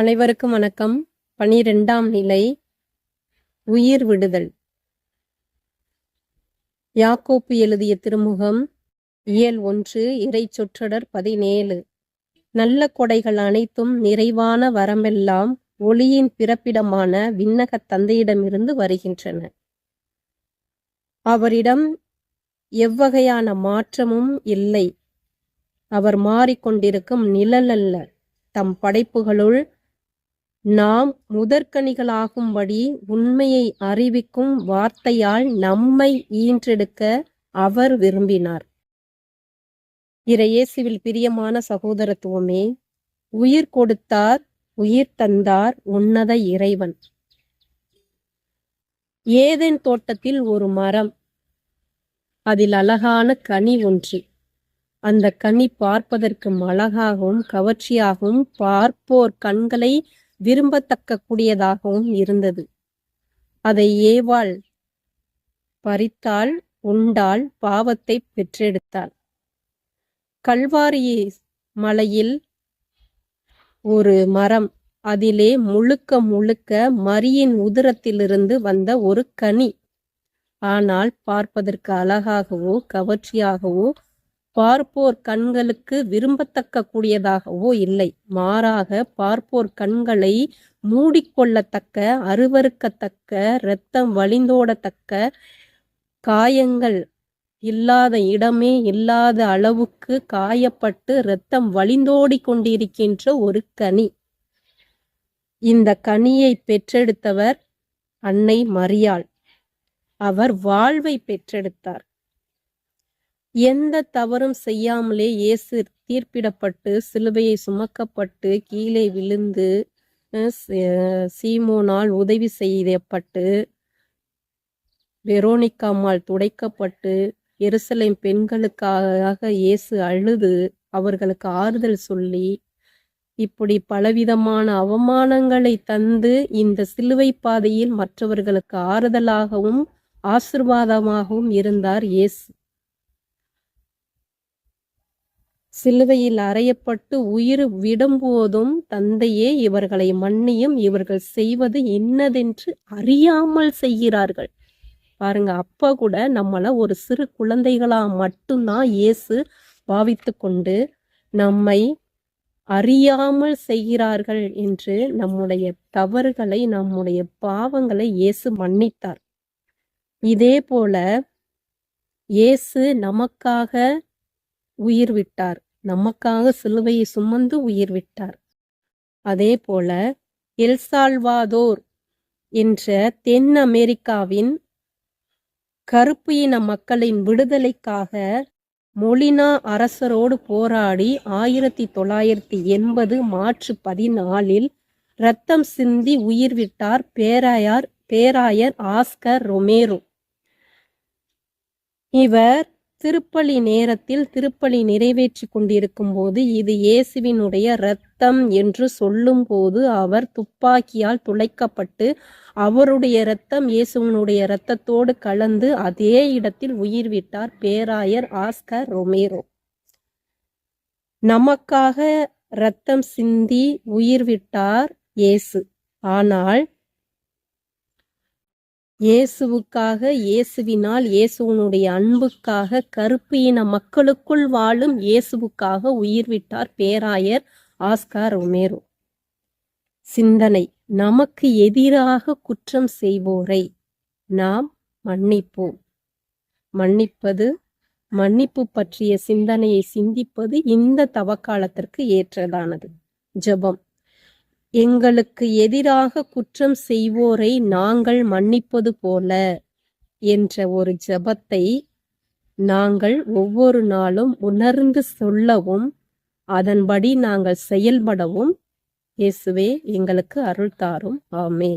அனைவருக்கும் வணக்கம். பனிரெண்டாம் நிலை உயிர் விடுதல். யாக்கோப்பு எழுதிய திருமுகம் இயல் ஒன்று இறை சொற்றொடர் பதினேழு. நல்ல கொடைகள் அனைத்தும் நிறைவான வரமெல்லாம் ஒளியின் பிறப்பிடமான விண்ணக தந்தையிடமிருந்து வருகின்றன. அவரிடம் எவ்வகையான மாற்றமும் இல்லை. அவர் மாறிக்கொண்டிருக்கும் நிழல் அல்ல தம் படைப்புகளுள் நாம் முதற்கனிகளாகும்படி உண்மையை அறிவிக்கும் வார்த்தையால் நம்மை ஈன்றெடுக்க அவர் விரும்பினார். இறையேசுவில் பிரியமான சகோதரத்துவமே உயிர் கொடுத்தார் உயிர் தந்தார் உன்னத இறைவன். ஏதேன் தோட்டத்தில் ஒரு மரம் அதில் அழகான கனி ஒன்று. அந்த கனி பார்ப்பதற்கு அழகாகவும் கவர்ச்சியாகவும் பார்ப்போர் கண்களை விரும்பத்தக்க கூடியதாகவும் இருந்தது. அதை ஏவாள் பறித்தால் உண்டால் பாவத்தை பெற்றெடுத்தாள். கல்வாரி மலையில் ஒரு மரம் அதிலே முழுக்க முழுக்க மரியின் உதிரத்திலிருந்து வந்த ஒரு கனி. ஆனால் பார்ப்பதற்கு அழகாகவோ கவர்ச்சியாகவோ பார்ப்போர் கண்களுக்கு விரும்பத்தக்க கூடியதாகவோ இல்லை. மாறாக பார்ப்போர் கண்களை மூடிக்கொள்ளத்தக்க அருவறுக்கத்தக்க இரத்தம் வழிந்தோடத்தக்க காயங்கள் இல்லாத இடமே இல்லாத அளவுக்கு காயப்பட்டு இரத்தம் வழிந்தோடி கொண்டிருக்கின்ற ஒரு கனி. இந்த கனியை பெற்றெடுத்தவர் அன்னை மரியாள். அவர் வாழ்வை பெற்றெடுத்தார். எந்த தவறும் செய்யாமலே இயேசு தீர்ப்பிடப்பட்டு சிலுவையை சுமக்கப்பட்டு கீழே விழுந்து சீமோனால் உதவி செய்யப்பட்டு வெரோனிக்காமால் துடைக்கப்பட்டு எருசலேம் பெண்களுக்காக இயேசு அழுது அவர்களுக்கு ஆறுதல் சொல்லி இப்படி பலவிதமான அவமானங்களை தந்து இந்த சிலுவை பாதையில் மற்றவர்களுக்கு ஆறுதலாகவும் ஆசிர்வாதமாகவும் இருந்தார் இயேசு. சிலுவையில் அறையப்பட்டு உயிர் விடும்போதும் தந்தையே இவர்களை மன்னியும் இவர்கள் செய்வது என்னதென்று அறியாமல் செய்கிறார்கள். பாருங்க அப்ப கூட நம்மளை ஒரு சிறு குழந்தைகளா மட்டும்தான் இயேசு பாவித்து கொண்டு நம்மை அறியாமல் செய்கிறார்கள் என்று நம்முடைய தவறுகளை நம்முடைய பாவங்களை இயேசு மன்னித்தார். இதே போல இயேசு நமக்காக உயிர் விட்டார். நமக்காக சிலுவையை சுமந்து உயிர் விட்டார். அதே போல எல்சால்வாதோர் என்ற தென் அமெரிக்காவின் கருப்பு இன மக்களின் விடுதலைக்காக மொலினா அரசரோடு போராடி ஆயிரத்தி தொள்ளாயிரத்தி எண்பது மார்ச் பதினாலில் ரத்தம் சிந்தி உயிர் விட்டார் பேராயார் பேராயர் ஆஸ்கர் ரொமேரோ. இவர் திருப்பலி நேரத்தில் திருப்பலி நிறைவேற்றி கொண்டிருக்கும் போது இது இயேசுவினுடைய இரத்தம் என்று சொல்லும்போது அவர் துப்பாக்கியால் துளைக்கப்பட்டு அவருடைய இரத்தம் இயேசுவனுடைய இரத்தத்தோடு கலந்து அதே இடத்தில் உயிர் விட்டார் பேராயர் ஆஸ்கர் ரொமேரோ. நமக்காக இரத்தம் சிந்தி உயிர் விட்டார் இயேசு. ஆனால் இயேசுவுக்காக இயேசுவினால் இயேசுவனுடைய அன்புக்காக கருப்பு இன மக்களுக்குள் வாழும் இயேசுவுக்காக உயிர் விட்டார் பேராயர் ஆஸ்கார் உமேரோ சிந்தனை நமக்கு எதிராக குற்றம் செய்வோரை நாம் மன்னிப்போம். மன்னிப்பது மன்னிப்பு பற்றிய சிந்தனையை சிந்திப்பது இந்த தவக்காலத்திற்கு ஏற்றதானது. ஜபம். எங்களுக்கு எதிராக குற்றம் செய்வோரை நாங்கள் மன்னிப்பது போல என்ற ஒரு ஜபத்தை நாங்கள் ஒவ்வொரு நாளும் உணர்ந்து சொல்லவும் அதன்படி நாங்கள் செயல்படவும் இயேசுவே எங்களுக்கு அருள் தாரும். ஆமே